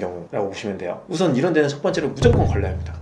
경우라고 보시면 돼요. 우선 이런 데는 첫 번째로 무조건 걸러야 합니다.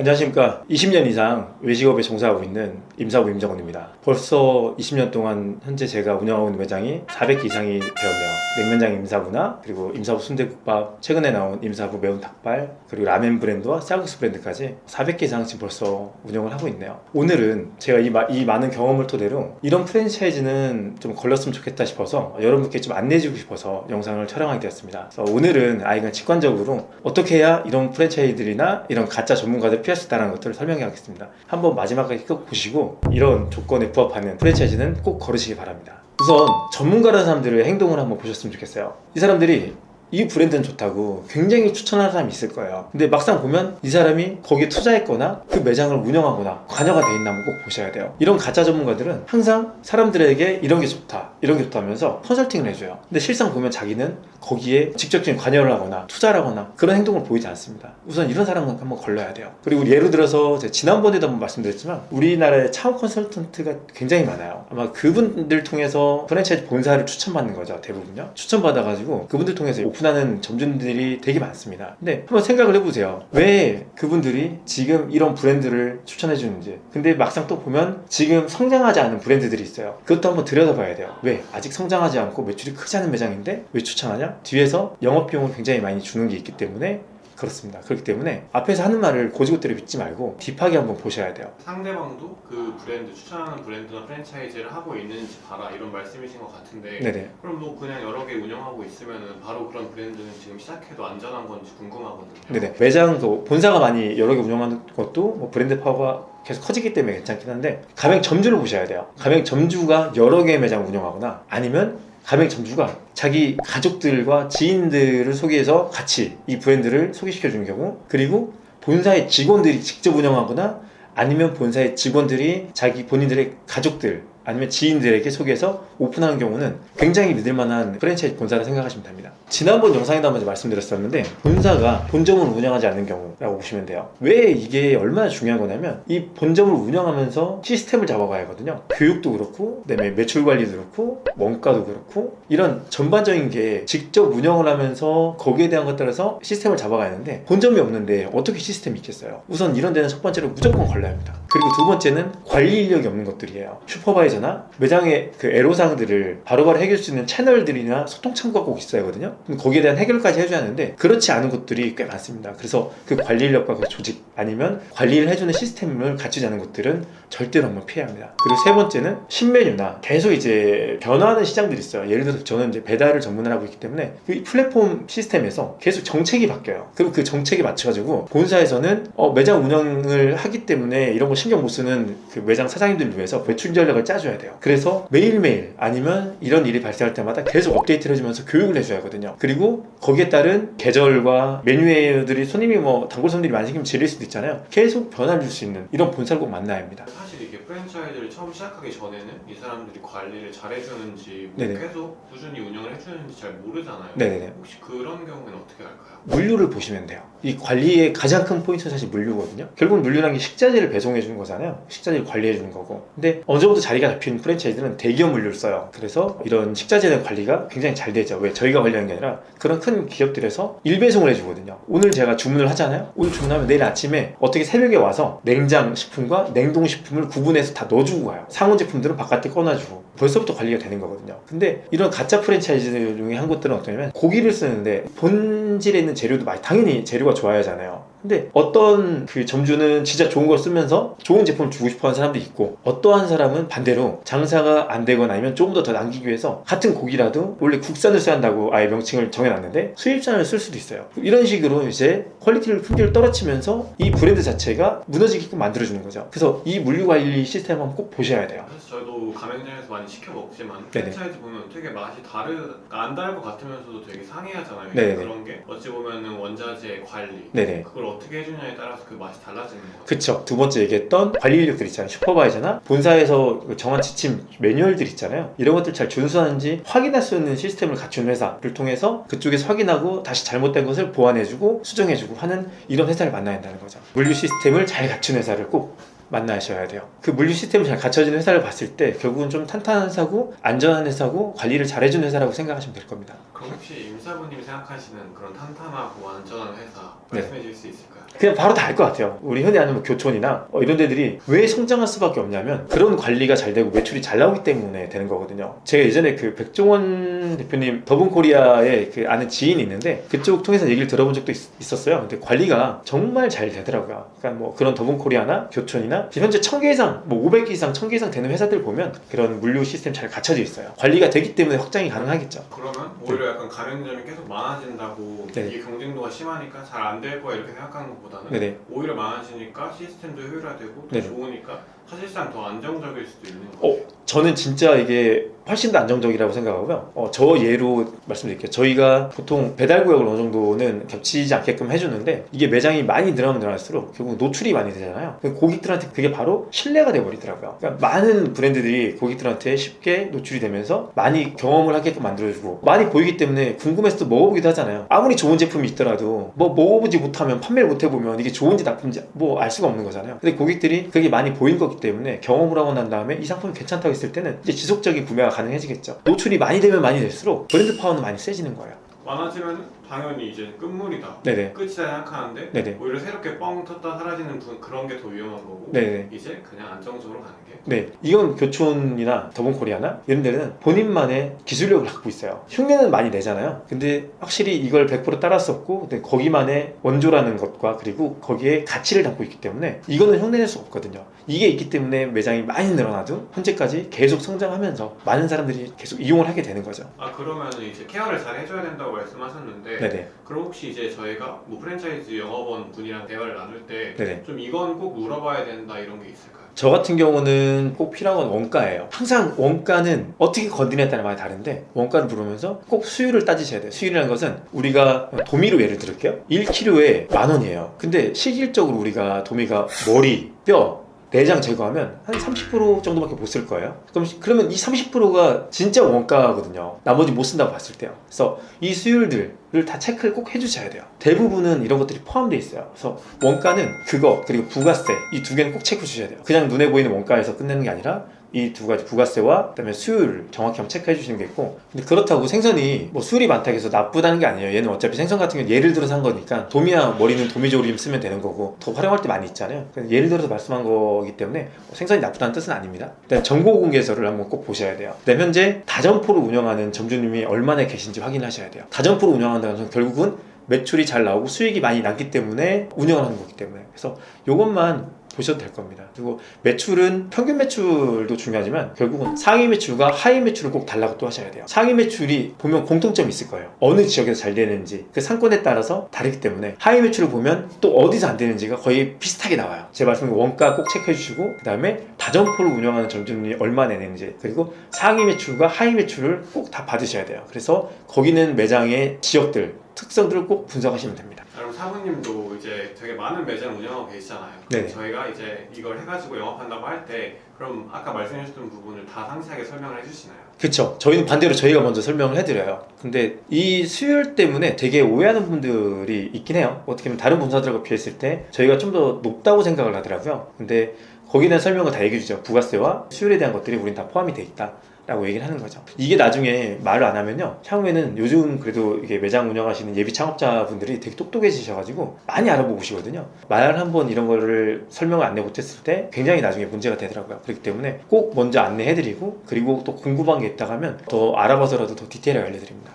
안녕하십니까. 20년 이상 외식업에 종사하고 있는 임사부 임정원입니다. 벌써 20년 동안 현재 제가 운영하고 있는 매장이 400개 이상이 되었네요. 냉면장 임사부나 그리고 임사부 순대국밥, 최근에 나온 임사부 매운 닭발, 그리고 라멘 브랜드와 쌀국수 브랜드까지 400개 이상 지금 벌써 운영을 하고 있네요. 오늘은 제가 이, 마- 이 많은 경험을 토대로 이런 프랜차이즈는 좀 걸렸으면 좋겠다 싶어서 여러분께 좀 안내해주고 싶어서 영상을 촬영하게 되었습니다. 오늘은 아이가 직관적으로 어떻게 해야 이런 프랜차이들이나 이런 가짜 전문가들 있다는 것들을 설명해 가겠습니다. 한번 마지막까지 꼭 보시고 이런 조건에 부합하는 프랜차이즈는 꼭 걸으시기 바랍니다. 우선 전문가라는 사람들의 행동을 한번 보셨으면 좋겠어요. 이 사람들이 이 브랜드는 좋다고 굉장히 추천하는 사람이 있을 거예요. 근데 막상 보면 이 사람이 거기에 투자했거나 그 매장을 운영하거나 관여가 돼 있나 꼭 보셔야 돼요. 이런 가짜 전문가들은 항상 사람들에게 이런 게 좋다, 이런 게 좋다면서 컨설팅을 해줘요. 근데 실상 보면 자기는 거기에 직접적인 관여를 하거나 투자를 하거나 그런 행동을 보이지 않습니다. 우선 이런 사람은 한번 걸러야 돼요. 그리고 예를 들어서 제가 지난번에도 한번 말씀드렸지만 우리나라에 차업 컨설턴트가 굉장히 많아요. 아마 그분들 통해서 프랜차이즈 본사를 추천받는 거죠. 대부분요. 추천받아가지고 그분들 통해서 오픈하는 점주들이 되게 많습니다. 근데 한번 생각을 해보세요. 왜 그분들이 지금 이런 브랜드를 추천해 주는지. 근데 막상 또 보면 지금 성장하지 않은 브랜드들이 있어요. 그것도 한번 들여다봐야 돼요. 왜? 아직 성장하지 않고 매출이 크지 않은 매장인데 왜 추천하냐? 뒤에서 영업 비용을 굉장히 많이 주는 게 있기 때문에 그렇습니다. 그렇기 때문에 앞에서 하는 말을 고지고대로 믿지 말고 딥하게 한번 보셔야 돼요. 상대방도 그 브랜드 추천하는 브랜드나 프랜차이즈를 하고 있는지 봐라 이런 말씀이신 것 같은데 네네. 그럼 뭐 그냥 여러 개 운영하고 있으면은 바로 그런 브랜드는 지금 시작해도 안전한 건지 궁금하거든요. 네네. 매장도 본사가 많이 여러 개 운영하는 것도 뭐 브랜드 파워가 계속 커지기 때문에 괜찮긴 한데 가맹 점주를 보셔야 돼요. 가맹 점주가 여러 개의 매장 운영하거나 아니면 가맹 점주가 자기 가족들과 지인들을 소개해서 같이 이 브랜드를 소개시켜 주는 경우 그리고 본사의 직원들이 직접 운영하거나 아니면 본사의 직원들이 자기 본인들의 가족들 아니면 지인들에게 소개해서 오픈하는 경우는 굉장히 믿을 만한 프랜차이즈 본사라 생각하시면 됩니다. 지난번 영상에도 한번 말씀드렸었는데 본사가 본점을 운영하지 않는 경우라고 보시면 돼요. 왜 이게 얼마나 중요한 거냐면 이 본점을 운영하면서 시스템을 잡아가야 하거든요. 교육도 그렇고 그다음에 매출 관리도 그렇고 원가도 그렇고 이런 전반적인 게 직접 운영을 하면서 거기에 대한 것들에서 시스템을 잡아가야 하는데 본점이 없는데 어떻게 시스템이 있겠어요? 우선 이런 데는 첫 번째로 무조건 걸러야 합니다. 그리고 두 번째는 관리 인력이 없는 것들이에요. 슈퍼바이저나 매장의 그 애로사항들을 바로바로 해결할 수 있는 채널들이나 소통 창구가 꼭 있어야 하거든요. 거기에 대한 해결까지 해줘야 하는데 그렇지 않은 곳들이 꽤 많습니다. 그래서 그 관리 인력과 그 조직 아니면 관리를 해주는 시스템을 갖추지 않은 곳들은 절대로 한번 피해야 합니다. 그리고 세 번째는 신메뉴나 계속 이제 변화하는 시장들이 있어요. 예를 들어서 저는 이제 배달을 전문을 하고 있기 때문에 그 플랫폼 시스템에서 계속 정책이 바뀌어요. 그럼 그 정책에 맞춰가지고 본사에서는 어, 매장 운영을 하기 때문에 이런 거 신경 못 쓰는 그 매장 사장님들을 위해서 매출 전략을 짜줘야 돼요. 그래서 매일매일 아니면 이런 일이 발생할 때마다 계속 업데이트를 해주면서 교육을 해줘야 하거든요. 그리고 거기에 따른 계절과 메뉴들이 손님이 뭐 단골 손님들이 많이 생기면 질릴 수도 있잖아요. 계속 변화를 줄 수 있는 이런 본사를 꼭 만나야 합니다. 사실 프랜차이즈를 처음 시작하기 전에는 이 사람들이 관리를 잘 해주는지 뭐 네네. 계속 꾸준히 운영을 해주는지 잘 모르잖아요. 네네네. 혹시 그런 경우에는 어떻게 할까요? 물류를 보시면 돼요. 이 관리의 가장 큰 포인트는 사실 물류거든요. 결국 물류라는 게 식자재를 배송해 주는 거잖아요. 식자재를 관리해 주는 거고. 근데 정도 자리가 잡힌 프랜차이즈는 대기업 물류를 써요. 그래서 이런 식자재 대 관리가 굉장히 잘 되죠. 왜 저희가 관리하는 게 아니라 그런 큰 기업들에서 일배송을 해주거든요. 오늘 제가 주문을 하잖아요. 오늘 주문하면 내일 아침에 어떻게 새벽에 와서 냉장 식품과 냉동 식품을 구분해 서 다 넣어주고 가요. 상온 제품들은 바깥에 꺼놔주고 벌써부터 관리가 되는 거거든요. 근데 이런 가짜 프랜차이즈 중에 한 곳들은 어떠냐면 고기를 쓰는데 본질에 있는 재료도 많이 당연히 재료가 좋아야 하잖아요. 근데 어떤 그 점주는 진짜 좋은 걸 쓰면서 좋은 제품을 주고 싶어 하는 사람도 있고 어떠한 사람은 반대로 장사가 안 되거나 아니면 조금 더 더 남기기 위해서 같은 고기라도 원래 국산을 써야 한다고 아예 명칭을 정해놨는데 수입산을 쓸 수도 있어요. 이런 식으로 이제 퀄리티를 품질을 떨어치면서 이 브랜드 자체가 무너지게끔 만들어주는 거죠. 그래서 이 물류 관리 시스템 한번 꼭 보셔야 돼요. 사실 저도 가맹점에서 많이 시켜 먹지만. 프랜차이즈 보면 되게 맛이 다르 안 다를 것 같으면서도 되게 상이하잖아요. 네네. 그런 게 어찌 보면은 원자재 관리 네네. 그걸 어떻게 해주냐에 따라서 그 맛이 달라지는 거 같아요. 그쵸. 두 번째 얘기했던 관리 인력들 있잖아요. 슈퍼바이저나 본사에서 그 정한 지침 매뉴얼들 있잖아요. 이런 것들 잘 준수하는지 확인할 수 있는 시스템을 갖춘 회사를 통해서 그쪽에서 확인하고 다시 잘못된 것을 보완해주고 수정해주고 하는 이런 회사를 만나야 한다는 거죠. 물류 시스템을 잘 갖춘 회사를 꼭 만나셔야 돼요. 그 물류 시스템이 잘 갖춰진 회사를 봤을 때 결국은 좀 탄탄한 회사고 안전한 회사고 관리를 잘해주는 회사라고 생각하시면 될 겁니다. 그럼 혹시 임사부님이 생각하시는 그런 탄탄하고 안전한 회사 네. 말씀해 주실 수 있을까요? 그냥 바로 다 알 것 같아요. 우리 흔히 아는 뭐 교촌이나 어, 이런 데들이 왜 성장할 수밖에 없냐면 그런 관리가 잘 되고 매출이 잘 나오기 때문에 되는 거거든요. 제가 예전에 그 백종원 대표님 더본코리아에 그 아는 지인이 있는데 그쪽 통해서 얘기를 들어본 적도 있, 었어요 근데 관리가 정말 잘 되더라고요. 그러니까 뭐 그런 더본코리아나 교촌이나 지금 현재 1000개 이상, 뭐 500개 이상, 1000개 이상 되는 회사들 보면 그런 물류 시스템 잘 갖춰져 있어요. 관리가 되기 때문에 확장이 가능하겠죠. 그러면 오히려 약간 가맹점이 계속 많아진다고 네. 이게 경쟁도가 심하니까 잘 안 될 거야 이렇게 생각하는 것보다는 네네. 오히려 많아지니까 시스템도 효율화되고 또 네네. 좋으니까 사실상 더 안정적일 수도 있는 거죠. 어, 저는 진짜 이게 훨씬 더 안정적이라고 생각하고요. 어, 저 예로 말씀드릴게요. 저희가 보통 배달 구역을 어느 정도는 겹치지 않게끔 해주는데 이게 매장이 많이 늘어나면 늘어날수록 결국 노출이 많이 되잖아요. 그 고객들한테 그게 바로 신뢰가 돼버리더라고요. 그러니까 많은 브랜드들이 고객들한테 쉽게 노출이 되면서 많이 경험을 하게끔 만들어주고 많이 보이기 때문에 궁금해서 또 먹어보기도 하잖아요. 아무리 좋은 제품이 있더라도 뭐 먹어보지 못하면 판매를 못해보면 이게 좋은지 나쁜지 뭐 알 수가 없는 거잖아요. 근데 고객들이 그게 많이 보인 거기 때문에 경험을 하고 난 다음에 이 상품이 괜찮다고 했을 때는 이제 지속적인 구매가 가능해지겠죠. 노출이 많이 되면 많이 될수록 브랜드 파워는 많이 세지는 거예요. 많아지면 당연히 이제 끝물이다. 네네. 끝이다 생각하는데 네네. 오히려 새롭게 뻥 텄다 사라지는 분, 그런 게 더 위험한 거고 네네. 이제 그냥 안정적으로 가는 게 네, 이건 교촌이나 더본코리아나 이런 데는 본인만의 기술력을 갖고 있어요. 흉내는 많이 내잖아요. 근데 확실히 이걸 100% 따랐었고, 근데 거기만의 원조라는 것과 그리고 거기에 가치를 담고 있기 때문에 이거는 흉내낼 수 없거든요. 이게 있기 때문에 매장이 많이 늘어나도 현재까지 계속 성장하면서 많은 사람들이 계속 이용을 하게 되는 거죠. 아 그러면 이제 케어를 잘 해줘야 된다고 말씀하셨는데 네네. 그럼 혹시 이제 저희가 뭐 프랜차이즈 영업원 분이랑 대화를 나눌 때좀 네네. 이건 꼭 물어봐야 된다 이런 게 있을까요? 저 같은 경우는 꼭 필요한 건 원가예요. 항상 원가는 어떻게 건드냐에 따라 많이 다른데 원가를 부르면서 꼭 수율을 따지셔야 돼요. 수율이라는 것은 우리가 도미로 예를 들을게요. 1kg에 만 원이에요. 근데 실질적으로 우리가 도미가 머리, 뼈, 내장 제거하면 한 30% 정도밖에 못 쓸 거예요. 그럼 그러면 이 30%가 진짜 원가거든요. 나머지 못 쓴다고 봤을 때요. 그래서 이 수율들을 다 체크를 꼭 해주셔야 돼요. 대부분은 이런 것들이 포함되어 있어요. 그래서 원가는 그거 그리고 부가세 이 두 개는 꼭 체크해 주셔야 돼요. 그냥 눈에 보이는 원가에서 끝내는 게 아니라 이 두 가지 부가세와 그다음에 수율 정확히 한번 체크해 주시는 게 있고. 근데 그렇다고 생선이 뭐 수율이 많다고 해서 나쁘다는 게 아니에요. 얘는 어차피 생선 같은 경우는 예를 들어서 한 거니까 도미야 머리는 도미조림 쓰면 되는 거고. 더 활용할 때 많이 있잖아요. 예를 들어서 말씀한 거기 때문에 뭐 생선이 나쁘다는 뜻은 아닙니다. 그다음에 정보 공개서를 한번 꼭 보셔야 돼요. 그다음에 현재 다점포를 운영하는 점주님이 얼마나 계신지 확인하셔야 돼요. 다점포를 운영한다는 것은 결국은 매출이 잘 나오고 수익이 많이 났기 때문에 운영을 하는 거기 때문에. 그래서 이것만 보셔도 될 겁니다. 그리고 매출은 평균 매출도 중요하지만 결국은 상위 매출과 하위 매출을 꼭 달라고 또 하셔야 돼요. 상위 매출이 보면 공통점이 있을 거예요. 어느 지역에서 잘 되는지 그 상권에 따라서 다르기 때문에 하위 매출을 보면 또 어디서 안 되는지가 거의 비슷하게 나와요. 제 말씀인 원가 꼭 체크해 주시고 그 다음에 다점포를 운영하는 점주님이 얼마 내는지 그리고 상위 매출과 하위 매출을 꼭 다 받으셔야 돼요. 그래서 거기는 매장의 지역들 특성들을 꼭 분석하시면 됩니다. 사부님도 이제 되게 많은 매장 운영하고 계시잖아요. 네네. 저희가 이제 이걸 해가지고 영업한다고 할 때 그럼 아까 말씀해주셨던 부분을 다 상세하게 설명을 해주시나요? 그쵸. 저희는 반대로 저희가 먼저 설명을 해드려요. 근데 이 수율 때문에 되게 오해하는 분들이 있긴 해요. 어떻게 보면 다른 본사들과 비했을 때 저희가 좀 더 높다고 생각을 하더라고요. 근데 거기에 대한 설명을 다 얘기해주죠. 부가세와 수율에 대한 것들이 우린 다 포함이 돼 있다. 라고 얘기를 하는 거죠. 이게 나중에 말을 안 하면요. 향후에는 요즘 그래도 이게 매장 운영하시는 예비 창업자분들이 되게 똑똑해지셔가지고 많이 알아보시거든요. 말 한번 이런 거를 설명을 안내 못했을 때 굉장히 나중에 문제가 되더라고요. 그렇기 때문에 꼭 먼저 안내해드리고 그리고 또 궁금한 게 있다고 하면 더 알아봐서라도 더 디테일하게 알려드립니다.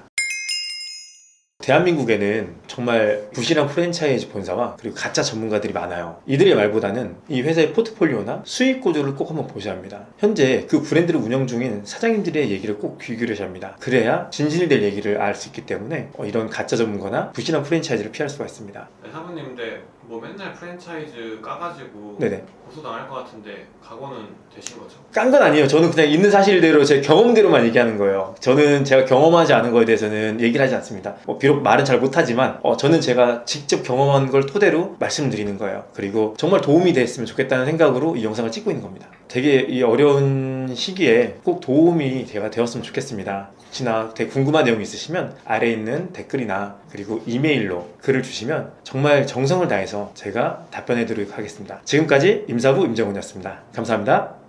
대한민국에는 정말 부실한 프랜차이즈 본사와 그리고 가짜 전문가들이 많아요. 이들의 말보다는 이 회사의 포트폴리오나 수익 구조를 꼭 한번 보셔야 합니다. 현재 그 브랜드를 운영 중인 사장님들의 얘기를 꼭 귀 기울여셔야 합니다. 그래야 진실될 얘기를 알 수 있기 때문에 어, 이런 가짜 전문가나 부실한 프랜차이즈를 피할 수가 있습니다. 네, 사부님 근데 뭐 맨날 프랜차이즈 까가지고 네네. 고소 당할 것 같은데 각오는 되신 거죠? 깐 건 아니에요. 저는 그냥 있는 사실대로 제 경험대로만 얘기하는 거예요. 저는 제가 경험하지 않은 거에 대해서는 얘기를 하지 않습니다. 뭐 비록 말은 잘 못하지만 어, 저는 제가 직접 경험한 걸 토대로 말씀드리는 거예요. 그리고 정말 도움이 됐으면 좋겠다는 생각으로 이 영상을 찍고 있는 겁니다. 되게 이 어려운 시기에 꼭 도움이 제가 되었으면 좋겠습니다. 혹시나 되게 궁금한 내용이 있으시면 아래에 있는 댓글이나 그리고 이메일로 글을 주시면 정말 정성을 다해서 제가 답변해 드리도록 하겠습니다. 지금까지 임사부 임정훈이었습니다. 감사합니다.